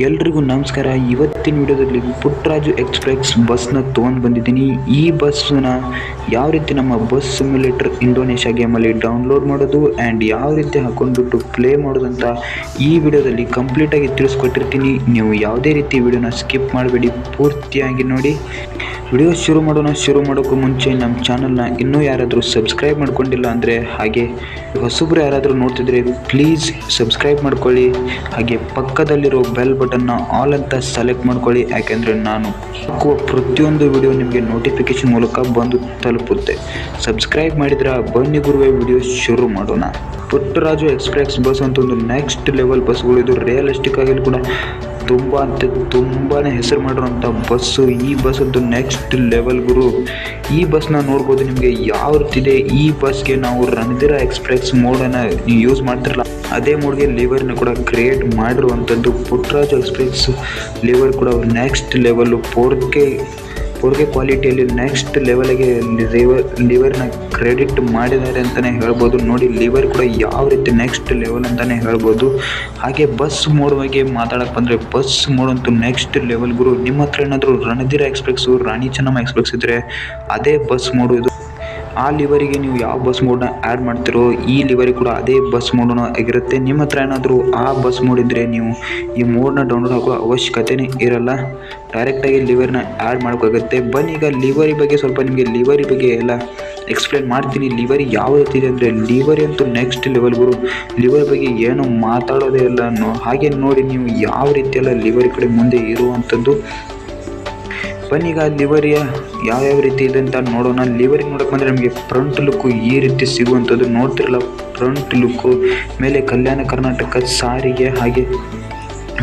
ಎಲ್ರಿಗೂ ನಮಸ್ಕಾರ. ಇವತ್ತಿನ ವಿಡಿಯೋದಲ್ಲಿ ಪುಟ್ಟರಾಜು ಎಕ್ಸ್ಪ್ರೆಸ್ ಬಸ್ನ ತೊಗೊಂಡು ಬಂದಿದ್ದೀನಿ. ಈ ಬಸ್ನ ಯಾವ ರೀತಿ ನಮ್ಮ ಬಸ್ ಸಿಮ್ಯುಲೇಟರ್ ಇಂಡೋನೇಷ್ಯಾ ಗೇಮಲ್ಲಿ ಡೌನ್ಲೋಡ್ ಮಾಡೋದು ಆ್ಯಂಡ್ ಯಾವ ರೀತಿ ಹಾಕೊಂಡ್ಬಿಟ್ಟು ಪ್ಲೇ ಮಾಡೋದು ಅಂತ ಈ ವಿಡಿಯೋದಲ್ಲಿ ಕಂಪ್ಲೀಟಾಗಿ ತಿಳಿಸ್ಕೊಟ್ಟಿರ್ತೀನಿ. ನೀವು ಯಾವುದೇ ರೀತಿ ವಿಡಿಯೋನ ಸ್ಕಿಪ್ ಮಾಡಬೇಡಿ, ಪೂರ್ತಿಯಾಗಿ ನೋಡಿ. ವಿಡಿಯೋ ಶುರು ಮಾಡೋಣ, ಶುರು ಮಾಡೋಕ್ಕೂ ಮುಂಚೆ ನಮ್ಮ ಚಾನಲ್ನ ಇನ್ನೂ ಯಾರಾದರೂ ಸಬ್ಸ್ಕ್ರೈಬ್ ಮಾಡ್ಕೊಂಡಿಲ್ಲ ಅಂದರೆ ಹಾಗೆ ಹೊಸಬ್ರು ಯಾರಾದರೂ ನೋಡ್ತಿದ್ರೆ ಪ್ಲೀಸ್ ಸಬ್ಸ್ಕ್ರೈಬ್ ಮಾಡ್ಕೊಳ್ಳಿ. ಹಾಗೆ ಪಕ್ಕದಲ್ಲಿರೋ ಬೆಲ್ ಬಟನ್ನ ಆಲ್ ಅಂತ ಸೆಲೆಕ್ಟ್ ಮಾಡ್ಕೊಳ್ಳಿ. ಯಾಕೆಂದರೆ ನಾನು ಹಾಕುವ ಪ್ರತಿಯೊಂದು ವಿಡಿಯೋ ನಿಮಗೆ ನೋಟಿಫಿಕೇಶನ್ ಮೂಲಕ ಬಂದು ತಲುಪುತ್ತೆ. ಸಬ್ಸ್ಕ್ರೈಬ್ ಮಾಡಿದ್ರೆ ಬನ್ನಿ ಗುರುವೆ, ವಿಡಿಯೋ ಶುರು ಮಾಡೋಣ. ಪುಟ್ಟರಾಜು ಎಕ್ಸ್ಪ್ರೆಸ್ ಬಸ್ ಅಂತ ಒಂದು ನೆಕ್ಸ್ಟ್ ಲೆವೆಲ್ ಬಸ್ಗಳು ಇದು ರಿಯಲಿಸ್ಟಿಕ್ ಆಗಿ ಕೂಡ ತುಂಬ ಅಂತ ತುಂಬಾ ಹೆಸರು ಮಾಡಿರುವಂಥ ಬಸ್ಸು. ಈ ಬಸ್ಸದ್ದು ನೆಕ್ಸ್ಟ್ ಲೆವೆಲ್ ಗುರು. ಈ ಬಸ್ನ ನೋಡ್ಬೋದು ನಿಮಗೆ ಯಾವ ರೀತಿ ಇದೆ? ಈ ಬಸ್ಗೆ ನಾವು ರಣಧೀರ ಎಕ್ಸ್ಪ್ರೆಸ್ ಮೋಡನ್ನು ಯೂಸ್ ಮಾಡ್ತಿರಲ್ಲ ಅದೇ ಮೋಡ್ಗೆ ಲಿವರ್ನ ಕೂಡ ಕ್ರಿಯೇಟ್ ಮಾಡಿರುವಂಥದ್ದು ಪುಟ್ರಾಜ್ ಎಕ್ಸ್ಪ್ರೆಸ್ ಲಿವರ್ ಕೂಡ ನೆಕ್ಸ್ಟ್ ಲೆವೆಲ್ಲು ಫೋರ್ಗೆ ಫೋರ್ಗೆ ಕ್ವಾಲಿಟಿಯಲ್ಲಿ ನೆಕ್ಸ್ಟ್ ಲೆವೆಲ್ಗೆ ಲಿವರ್ ಲಿವರ್ನ ಕ್ರೆಡಿಟ್ ಮಾಡಿದ್ದಾರೆ ಅಂತಲೇ ಹೇಳ್ಬೋದು. ನೋಡಿ ಲಿವರ್ ಕೂಡ ಯಾವ ರೀತಿ ನೆಕ್ಸ್ಟ್ ಲೆವೆಲ್ ಅಂತಲೇ ಹೇಳ್ಬೋದು. ಹಾಗೆ ಬಸ್ ಮೋಡ್ ಬಗ್ಗೆ ಮಾತಾಡಕ್ಕೆ ಬಂದರೆ ಬಸ್ ಮೋಡ್ ಅಂತೂ ನೆಕ್ಸ್ಟ್ ಲೆವೆಲ್ ಗುರು. ನಿಮ್ಮ ಹತ್ರ ಏನಾದರೂ ರಣಧೀರ ಎಕ್ಸ್ಪ್ರೆಸ್ಸು ರಾಣಿ ಚೆನ್ನಮ್ಮ ಎಕ್ಸ್ಪ್ರೆಸ್ ಇದ್ದರೆ ಅದೇ ಬಸ್ ಮೋಡು ಇದು. ಆ ಲಿವರಿಗೆ ನೀವು ಯಾವ ಬಸ್ ಮೋಡನ್ನ ಆ್ಯಡ್ ಮಾಡ್ತಿರೋ, ಈ ಲಿವರಿ ಕೂಡ ಅದೇ ಬಸ್ ಮೋಡನ್ನು ಆಗಿರುತ್ತೆ. ನಿಮ್ಮ ಹತ್ರ ಏನಾದರೂ ಆ ಬಸ್ ಮೋಡ್ ಇದ್ದರೆ ನೀವು ಈ ಮೋಡನ್ನ ಡೌನ್ಲೋಡ್ ಹಾಕೋ ಅವಶ್ಯಕತೆನೇ ಇರಲ್ಲ. ಡೈರೆಕ್ಟಾಗಿ ಲಿವರ್ನ ಆ್ಯಡ್ ಮಾಡೋಕ್ಕಾಗುತ್ತೆ ಬನ್ನಿ ಈಗ ಲಿವರಿ ಬಗ್ಗೆ ಸ್ವಲ್ಪ ನಿಮಗೆ ಲಿವರಿ ಬಗ್ಗೆ ಎಲ್ಲ ಎಕ್ಸ್ಪ್ಲೇನ್ ಮಾಡ್ತೀನಿ. ಲಿವರಿ ಯಾವ ರೀತಿ ಇದೆ ಅಂದರೆ ಲಿವರಿ ಅಂತೂ ನೆಕ್ಸ್ಟ್ ಲೆವೆಲ್ ಗುರು. ಲಿವರ್ ಬಗ್ಗೆ ಏನು ಮಾತಾಡೋದೇ ಇಲ್ಲ ಹಾಗೆ ನೋಡಿ ನೀವು ಯಾವ ರೀತಿಯೆಲ್ಲ ಲಿವರಿ ಕಡೆ ಮುಂದೆ ಇರುವಂಥದ್ದು ಬನ್ನಿ ಈಗ ಲಿವರಿಯ ಯಾವ್ಯಾವ ರೀತಿ ಇದೆ ಅಂತ ನೋಡೋಣ. ಲಿವರಿ ನೋಡಕ್ಕೆ ಬಂದರೆ ನಮಗೆ ಫ್ರಂಟ್ ಲುಕ್ಕು ಈ ರೀತಿ ಸಿಗುವಂಥದ್ದು ನೋಡ್ತಿರಲ್ಲ. ಫ್ರಂಟ್ ಲುಕ್ಕು ಮೇಲೆ ಕಲ್ಯಾಣ ಕರ್ನಾಟಕ, ಸಾರಿಗೆ ಹಾಗೆ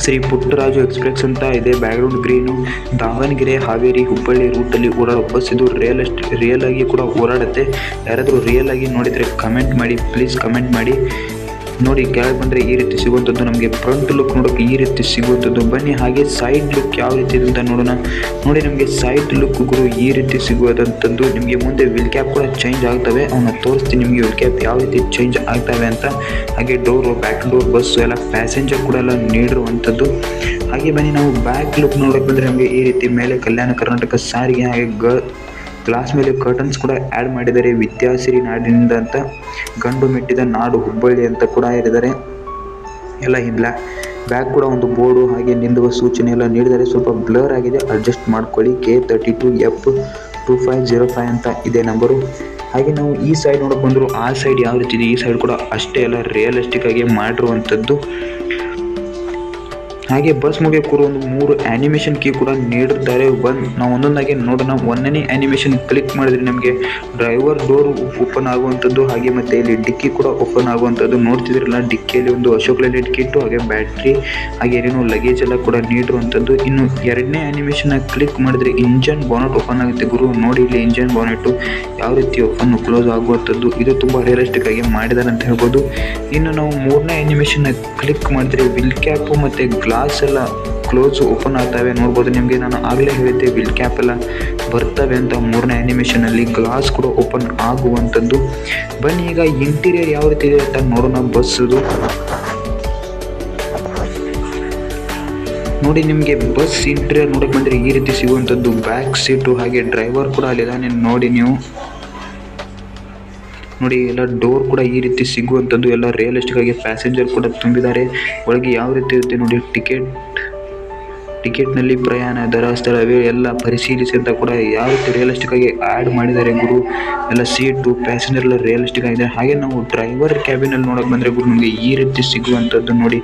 ಶ್ರೀ ಪುಟ್ಟರಾಜು ಎಕ್ಸ್ಪ್ರೆಸ್ ಅಂತ ಇದೆ. ಬ್ಯಾಕ್ಗ್ರೌಂಡ್ ಗ್ರೀನು ದಾವಣಗೆರೆ, ಹಾವೇರಿ, ಹುಬ್ಬಳ್ಳಿ ರೂಟಲ್ಲಿ ಓಡಾಡೋ ಬಸ್ ಇದು ರಿಯಲ್ ಎಸ್ಟ್ ರಿಯಲ್ ಆಗಿ ಕೂಡ ಓಡಾಡುತ್ತೆ. ಯಾರಾದರೂ ರಿಯಲ್ ಆಗಿ ನೋಡಿದರೆ ಕಮೆಂಟ್ ಮಾಡಿ ಪ್ಲೀಸ್ ಕಮೆಂಟ್ ಮಾಡಿ. ನೋಡಿ, ಕೆಳಗೆ ಬಂದರೆ ಈ ರೀತಿ ಸಿಗುವಂಥದ್ದು ನಮಗೆ ಫ್ರಂಟ್ ಲುಕ್ ನೋಡೋಕೆ ಈ ರೀತಿ ಸಿಗುವಂಥದ್ದು. ಬನ್ನಿ, ಹಾಗೆ ಸೈಡ್ ಲುಕ್ ಯಾವ ರೀತಿ ಅಂತ ನೋಡೋಣ. ನೋಡಿ, ನಮಗೆ ಸೈಡ್ ಲುಕ್ ಗುರು ಈ ರೀತಿ ಸಿಗುವಂತದ್ದು ನಿಮಗೆ ಮುಂದೆ ವಿಲ್ ಕ್ಯಾಪ್ ಕೂಡ ಚೇಂಜ್ ಆಗ್ತವೆ. ಅವನ್ನ ತೋರಿಸ್ತೀನಿ ನಿಮಗೆ ವಿಲ್ ಕ್ಯಾಪ್ ಯಾವ ರೀತಿ ಚೇಂಜ್ ಆಗ್ತವೆ ಅಂತ. ಹಾಗೆ ಡೋರು ಬ್ಯಾಕ್ ಡೋರ್ ಬಸ್ ಎಲ್ಲ ಪ್ಯಾಸೆಂಜರ್ ಕೂಡ ಎಲ್ಲ ನೀಡಿರುವಂಥದ್ದು. ಹಾಗೆ ಬನ್ನಿ, ನಾವು ಬ್ಯಾಕ್ ಲುಕ್ ನೋಡೋಕೆ ಬಂದರೆ ನಮಗೆ ಈ ರೀತಿ ಮೇಲೆ ಕಲ್ಯಾಣ ಕರ್ನಾಟಕ ಸಾರಿಗೆ ಹಾಗೆ ಗ ಗ್ಲಾಸ್ ಮೇಲೆ ಕರ್ಟನ್ಸ್ ಕೂಡ ಆ್ಯಡ್ ಮಾಡಿದ್ದಾರೆ. ವಿದ್ಯಾಸಿರಿ ನಾಡಿನಿಂದ ಅಂತ ಗಂಡು ಮೆಟ್ಟಿದ ನಾಡು ಹುಬ್ಬಳ್ಳಿ ಅಂತ ಕೂಡ ಹೇಳಿದ್ದಾರೆ. ಎಲ್ಲ ಈ ಬ್ಯಾಕ್ ಕೂಡ ಒಂದು ಬೋರ್ಡು ಹಾಗೆ ನಿಲ್ಲುವ ಸೂಚನೆ ಎಲ್ಲ ನೀಡಿದ್ದಾರೆ. ಸ್ವಲ್ಪ ಬ್ಲರ್ ಆಗಿದೆ. ಅಡ್ಜಸ್ಟ್ ಮಾಡ್ಕೊಳ್ಳಿ. K thirty two F two five zero five ಅಂತ ಇದೆ ನಂಬರು ಹಾಗೆ ನಾವು ಈ ಸೈಡ್ ನೋಡೋಕೆ ಬಂದರು, ಆ ಸೈಡ್ ಯಾವ ರೀತಿ ಇದೆ? ಈ ಸೈಡ್ ಕೂಡ ಅಷ್ಟೇ ಎಲ್ಲ ರಿಯಲಿಸ್ಟಿಕ್ ಆಗಿ ಮಾಡಿರುವಂಥದ್ದು ಹಾಗೆ ಬಸ್ ಮುಗಿಯೋಕ್ಕೂ ಒಂದು ಮೂರು ಆ್ಯನಿಮೇಷನ್ ಕೀ ಕೂಡ ನೀಡಿರ್ತಾರೆ ಬಂದು ನಾವು ಒಂದೊಂದಾಗಿ ನೋಡೋಣ. ಒಂದನೇ ಆ್ಯನಿಮೇಷನ್ ಕ್ಲಿಕ್ ಮಾಡಿದ್ರೆ ನಮಗೆ ಡ್ರೈವರ್ ಡೋರ್ ಓಪನ್ ಆಗುವಂಥದ್ದು ಹಾಗೆ ಮತ್ತು ಇಲ್ಲಿ ಡಿಕ್ಕಿ ಕೂಡ ಓಪನ್ ಆಗುವಂಥದ್ದು ನೋಡ್ತಿದ್ರಲ್ಲ. ಡಿಕ್ಕಿಯಲ್ಲಿ ಒಂದು ಅಶೋಕ್ ಲೈಟ್ ಕಿಟ್ಟು ಹಾಗೆ ಬ್ಯಾಟ್ರಿ ಹಾಗೆ ಏನೇನು ಲಗೇಜ್ ಎಲ್ಲ ಕೂಡ ನೀಡಿರುವಂಥದ್ದು ಇನ್ನು ಎರಡನೇ ಆ್ಯನಿಮೇಷನ್ನ ಕ್ಲಿಕ್ ಮಾಡಿದ್ರೆ ಇಂಜನ್ ಬಾನೆಟ್ ಓಪನ್ ಆಗುತ್ತೆ ಗುರು. ನೋಡಿ ಇಲ್ಲಿ ಇಂಜನ್ ಬಾನೆಟು ಯಾವ ರೀತಿ ಓಪನ್ ಕ್ಲೋಸ್ ಆಗುವಂಥದ್ದು ಇದು ತುಂಬ ರಿಯಲಿಸ್ಟಿಕ್ ಆಗಿ ಮಾಡಿದ್ದಾರೆ ಅಂತ ಹೇಳ್ಬೋದು. ಇನ್ನು ನಾವು ಮೂರನೇ ಆ್ಯನಿಮೇಷನ್ನ ಕ್ಲಿಕ್ ಮಾಡಿದ್ರೆ ವಿಲ್ ಕ್ಯಾಪು ಮತ್ತು ಗ್ಲಾಸ್ ಎಲ್ಲ ಕ್ಲೋಸ್ ಓಪನ್ ಆಗ್ತವೆ, ನೋಡ್ಬೋದು ನಿಮಗೆ ನಾನು ಆಗಲೇ ಹೇಳಿದ್ದೆ, ವಿಲ್ ಕ್ಯಾಪ್ ಎಲ್ಲ ಬರ್ತವೆ ಅಂತ ಮೂರನೇ ಆ್ಯನಿಮೇಷನಲ್ಲಿ ಗ್ಲಾಸ್ ಕೂಡ ಓಪನ್ ಆಗುವಂಥದ್ದು. ಬನ್ನಿ ಈಗ ಇಂಟೀರಿಯರ್ ಯಾವ ರೀತಿ ಇದೆ ಅಂತ ನೋಡೋಣ, ಬಸ್ಸದು. ನೋಡಿ ನಿಮಗೆ ಬಸ್ ಇಂಟೀರಿಯರ್ ನೋಡಕ್ಕೆ ಬಂದರೆ ಈ ರೀತಿ ಸಿಗುವಂಥದ್ದು. ಬ್ಯಾಕ್ ಸೀಟು ಹಾಗೆ ಡ್ರೈವರ್ ಕೂಡ ಅಲ್ಲಿದ್ದಾನೆ, ನೋಡಿ ನೀವು. ನೋಡಿ, ಎಲ್ಲ ಡೋರ್ ಕೂಡ ಈ ರೀತಿ ಸಿಗುವಂತದ್ದು ಎಲ್ಲ ರಿಯಲಿಸ್ಟಿಕ್ ಆಗಿ ಪ್ಯಾಸೆಂಜರ್ ಕೂಡ ತುಂಬಿದ್ದಾರೆ. ಒಳಗೆ ಯಾವ ರೀತಿ ಇರುತ್ತೆ ನೋಡಿ ಟಿಕೆಟ್ ಟಿಕೆಟ್ನಲ್ಲಿ ಪ್ರಯಾಣ, ದರ ಸ್ಥಳವೇ ಎಲ್ಲ ಪರಿಶೀಲಿಸಿ ಅಂತ ಕೂಡ ಯಾವ ರೀತಿ ರಿಯಲಿಸ್ಟಿಕ್ ಆಗಿ ಆ್ಯಡ್ ಮಾಡಿದ್ದಾರೆ ಗುರು. ಎಲ್ಲ ಸೀಟು ಪ್ಯಾಸೆಂಜರ್ ಎಲ್ಲ ರಿಯಲಿಸ್ಟಿಕ್ ಆಗಿದೆ ಹಾಗೆ ನಾವು ಡ್ರೈವರ್ ಕ್ಯಾಬಿನಲ್ಲಿ ನೋಡೋಕೆ ಬಂದರೆ ಗುರು, ನಮಗೆ ಈ ರೀತಿ ಸಿಗುವಂಥದ್ದು ನೋಡಿ.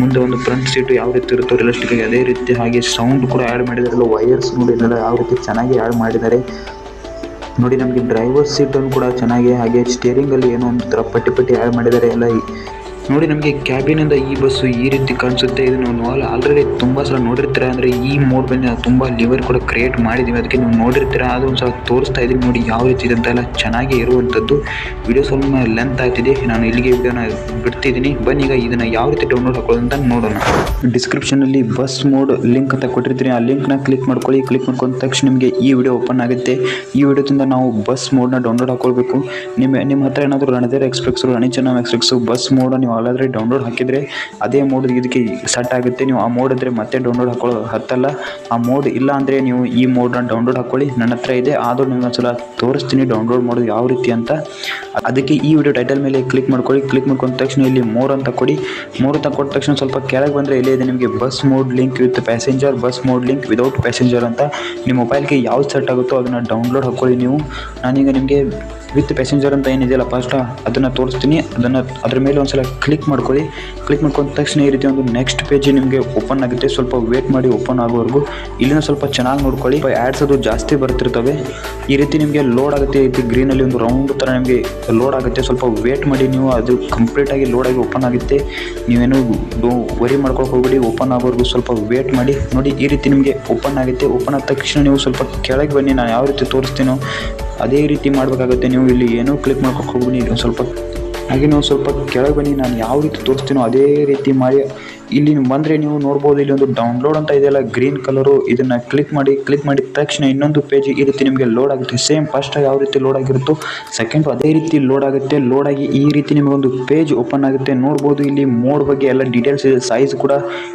ಮುಂದೆ ಒಂದು ಫ್ರಂಟ್ ಸೀಟು ಯಾವ ರೀತಿ ಇರುತ್ತೋ ರಿಯಲಿಸ್ಟಿಕ್ ಆಗಿ ಅದೇ ರೀತಿ ಹಾಗೆ ಸೌಂಡ್ ಕೂಡ ಆ್ಯಡ್ ಮಾಡಿದ್ದಾರೆ. ವೈಯರ್ಸ್ ನೋಡಿ ಯಾವ ರೀತಿ ಚೆನ್ನಾಗಿ ಆ್ಯಡ್ ಮಾಡಿದ್ದಾರೆ. ನೋಡಿ, ನಮಗೆ ಡ್ರೈವರ್ ಸೀಟ್ ಅನ್ನು ಕೂಡ ಚೆನ್ನಾಗಿ, ಹಾಗೆ ಸ್ಟೇರಿಂಗಲ್ಲಿ ಏನೋ ಒಂದು ತರ ಪಟ್ಟಿ ಪಟ್ಟಿ ಆ್ಯಡ್ ಮಾಡಿದ್ದಾರೆ ಎಲ್ಲ ನೋಡಿ ನಮಗೆ ಕ್ಯಾಬಿನಿಂದ ಈ ಬಸ್ಸು ಈ ರೀತಿ ಕಾಣಿಸುತ್ತೆ. ಇದನ್ನು ನಾವು ಆಲ್ರೆಡಿ ತುಂಬ ಸಲ ನೋಡಿರ್ತೀರ? ಅಂದರೆ ಈ ಮೋಡ್ ಬಂದು ನಾವು ತುಂಬ ಲಿವರ್ ಕೂಡ ಕ್ರಿಯೇಟ್ ಮಾಡಿದ್ದೀವಿ ಅದಕ್ಕೆ ನೀವು ನೋಡಿರ್ತೀರ? ಅದು ಒಂದು ಸಲ ತೋರಿಸ್ತಾ ಇದ್ದೀನಿ. ನೋಡಿ ಯಾವ ರೀತಿ ಇದೆ ಅಂತೆಲ್ಲ ಚೆನ್ನಾಗಿ ಇರುವಂಥದ್ದು ವಿಡಿಯೋ ಸ್ವಲ್ಪ ಲೆಂತ್ ಆಗ್ತಿದೆ. ನಾನು ಇಲ್ಲಿಗೆ ವಿಡಿಯೋನ ಬಿಡ್ತಿದ್ದೀನಿ. ಬನ್ನಿ, ಈಗ ಇದನ್ನು ಯಾವ ರೀತಿ ಡೌನ್ಲೋಡ್ ಹಾಕೊಳ್ಳೋದು ಅಂತ ನೋಡೋಣ. ಡಿಸ್ಕ್ರಿಪ್ಷನಲ್ಲಿ ಬಸ್ ಮೋಡ್ ಲಿಂಕ್ ಅಂತ ಕೊಟ್ಟಿರ್ತೀನಿ ಆ ಲಿಂಕ್ನ ಕ್ಲಿಕ್ ಮಾಡ್ಕೊಳ್ಳಿ. ಕ್ಲಿಕ್ ಮಾಡ್ಕೊಂಡ ತಕ್ಷಣ ನಿಮಗೆ ಈ ವಿಡಿಯೋ ಓಪನ್ ಆಗುತ್ತೆ. ಈ ವಿಡಿಯೋದಿಂದ ನಾವು ಬಸ್ ಮೋಡ್ನ ಡೌನ್ಲೋಡ್ ಹಾಕೊಳ್ಬೇಕು. ನಿಮ್ಮ ನಿಮ್ಮ ಹತ್ರ ಏನಾದರೂ Ranadheera express Rani express bus mod ನೀವು ಆಲ್ರೆಡಿ ಡೌನ್ಲೋಡ್ ಹಾಕಿದರೆ ಅದೇ ಮೋಡ್ ಇದಕ್ಕೆ ಸೆಟ್ ಆಗುತ್ತೆ. ನೀವು ಆ ಮೋಡ್ ಇದ್ದರೆ ಮತ್ತೆ ಡೌನ್ಲೋಡ್ ಹಾಕೊಳ್ಳೋ ಹತ್ತಲ್ಲ. ಆ ಮೋಡ್ ಇಲ್ಲ ಅಂದರೆ ನೀವು ಈ ಮೋಡನ್ನ ಡೌನ್ಲೋಡ್ ಹಾಕ್ಕೊಳ್ಳಿ ನನ್ನ ಹತ್ರ ಇದೆ. ಆದರೂ ನಿಮ್ಗೆ ಒಂದ್ಸಲ ತೋರಿಸ್ತೀನಿ ಡೌನ್ಲೋಡ್ ಮಾಡೋದು ಯಾವ ರೀತಿ ಅಂತ. ಅದಕ್ಕೆ ಈ ವಿಡಿಯೋ ಟೈಟಲ್ ಮೇಲೆ ಕ್ಲಿಕ್ ಮಾಡ್ಕೊಳ್ಳಿ. ಕ್ಲಿಕ್ ಮಾಡ್ಕೊಂಡ ತಕ್ಷಣ ಇಲ್ಲಿ ಮೋರ್ ಅಂತ ಕೊಡಿ. ಮೋರ್ ಅಂತ ಕೊಟ್ಟ ತಕ್ಷಣ ಸ್ವಲ್ಪ ಕೆಳಗೆ ಬಂದರೆ ಇಲ್ಲೇ ಇದೆ ನಿಮಗೆ bus mod link with passenger bus mod link without passenger ಅಂತ. ನಿಮ್ಮ ಮೊಬೈಲ್ಗೆ ಯಾವ್ದು ಸೆಟ್ ಆಗುತ್ತೋ ಅದನ್ನು ಡೌನ್ಲೋಡ್ ಹಾಕ್ಕೊಳ್ಳಿ ನೀವು. ನಾನೀಗ ನಿಮಗೆ ವಿತ್ ಪ್ಯಾಸೆಂಜರ್ ಅಂತ ಏನಿದೆಯಲ್ಲ ಫಸ್ಟ್ ಅದನ್ನು ತೋರಿಸ್ತೀನಿ. ಅದನ್ನು ಅದ್ರ ಮೇಲೆ ಒಂದ್ಸಲ ಕ್ಲಿಕ್ ಮಾಡ್ಕೊಳ್ಳಿ. ಕ್ಲಿಕ್ ಮಾಡ್ಕೊಂಡ ತಕ್ಷಣ ಈ ರೀತಿ ಒಂದು ನೆಕ್ಸ್ಟ್ ಪೇಜ್ ನಿಮಗೆ ಓಪನ್ ಆಗುತ್ತೆ. ಸ್ವಲ್ಪ ವೇಟ್ ಮಾಡಿ ಓಪನ್ ಆಗೋವರೆಗೂ. ಇಲ್ಲಿನ ಸ್ವಲ್ಪ ಚೆನ್ನಾಗಿ ನೋಡ್ಕೊಳ್ಳಿ. ಆ್ಯಡ್ಸ್ ಅದು ಜಾಸ್ತಿ ಬರ್ತಿರ್ತವೆ. ಈ ರೀತಿ ನಿಮಗೆ ಲೋಡ್ ಆಗುತ್ತೆ. ಈ ರೀತಿ ಗ್ರೀನಲ್ಲಿ ಒಂದು ರೌಂಡ್ ಥರ ನಿಮಗೆ ಲೋಡ್ ಆಗುತ್ತೆ. ಸ್ವಲ್ಪ ವೇಟ್ ಮಾಡಿ ನೀವು, ಅದು ಕಂಪ್ಲೀಟಾಗಿ ಲೋಡ್ ಆಗಿ ಓಪನ್ ಆಗುತ್ತೆ. ನೀವೇನು ವರಿ ಮಾಡ್ಕೊಳಕ್ಕೆ ಹೋಗ್ಬಿಡಿ. ಓಪನ್ ಆಗೋವರೆಗೂ ಸ್ವಲ್ಪ ವೇಟ್ ಮಾಡಿ. ನೋಡಿ, ಈ ರೀತಿ ನಿಮಗೆ ಓಪನ್ ಆಗುತ್ತೆ. ಓಪನ್ ಆದ ತಕ್ಷಣ ನೀವು ಸ್ವಲ್ಪ ಕೆಳಗೆ ಬನ್ನಿ. ನಾನು ಯಾವ ರೀತಿ ತೋರಿಸ್ತೀನೋ ಅದೇ ರೀತಿ ಮಾಡಬೇಕಾಗುತ್ತೆ. ನೀವು ಇಲ್ಲಿ ಏನೋ ಕ್ಲಿಕ್ ಮಾಡ್ಕೊಂಡು ಹೋಗ್ಬಿಡಿ. ಒಂದು ಸ್ವಲ್ಪ ಹಾಗೆ ನಾವು ಸ್ವಲ್ಪ ಕೆಳಗೆ ಬನ್ನಿ. ನಾನು ಯಾವ ರೀತಿ ತೋರಿಸ್ತೀನೋ ಅದೇ ರೀತಿ ಮಾಡಿ ಇಲ್ಲಿ ಬಂದರೆ ನೀವು ನೋಡ್ಬೋದು, ಇಲ್ಲಿ ಒಂದು ಡೌನ್ಲೋಡ್ ಅಂತ ಇದೆಯಲ್ಲ ಗ್ರೀನ್ ಕಲರು ಇದನ್ನು ಕ್ಲಿಕ್ ಮಾಡಿ ಕ್ಲಿಕ್ ಮಾಡಿದ ತಕ್ಷಣ ಇನ್ನೊಂದು ಪೇಜ್ ಈ ರೀತಿ ನಿಮಗೆ ಲೋಡ್ ಆಗುತ್ತೆ. ಸೇಮ್ ಫಸ್ಟ್ ಯಾವ ರೀತಿ ಲೋಡ್ ಆಗಿರುತ್ತೋ ಸೆಕೆಂಡ್ ಅದೇ ರೀತಿ ಲೋಡ್ ಆಗುತ್ತೆ. ಲೋಡ್ ಆಗಿ ಈ ರೀತಿ ನಿಮಗೊಂದು ಪೇಜ್ ಓಪನ್ ಆಗುತ್ತೆ. ನೋಡ್ಬೋದು, ಇಲ್ಲಿ ಮೋಡ್ ಬಗ್ಗೆ ಎಲ್ಲ ಡೀಟೇಲ್ಸ್ ಇದೆ. ಸೈಜ್ ಕೂಡ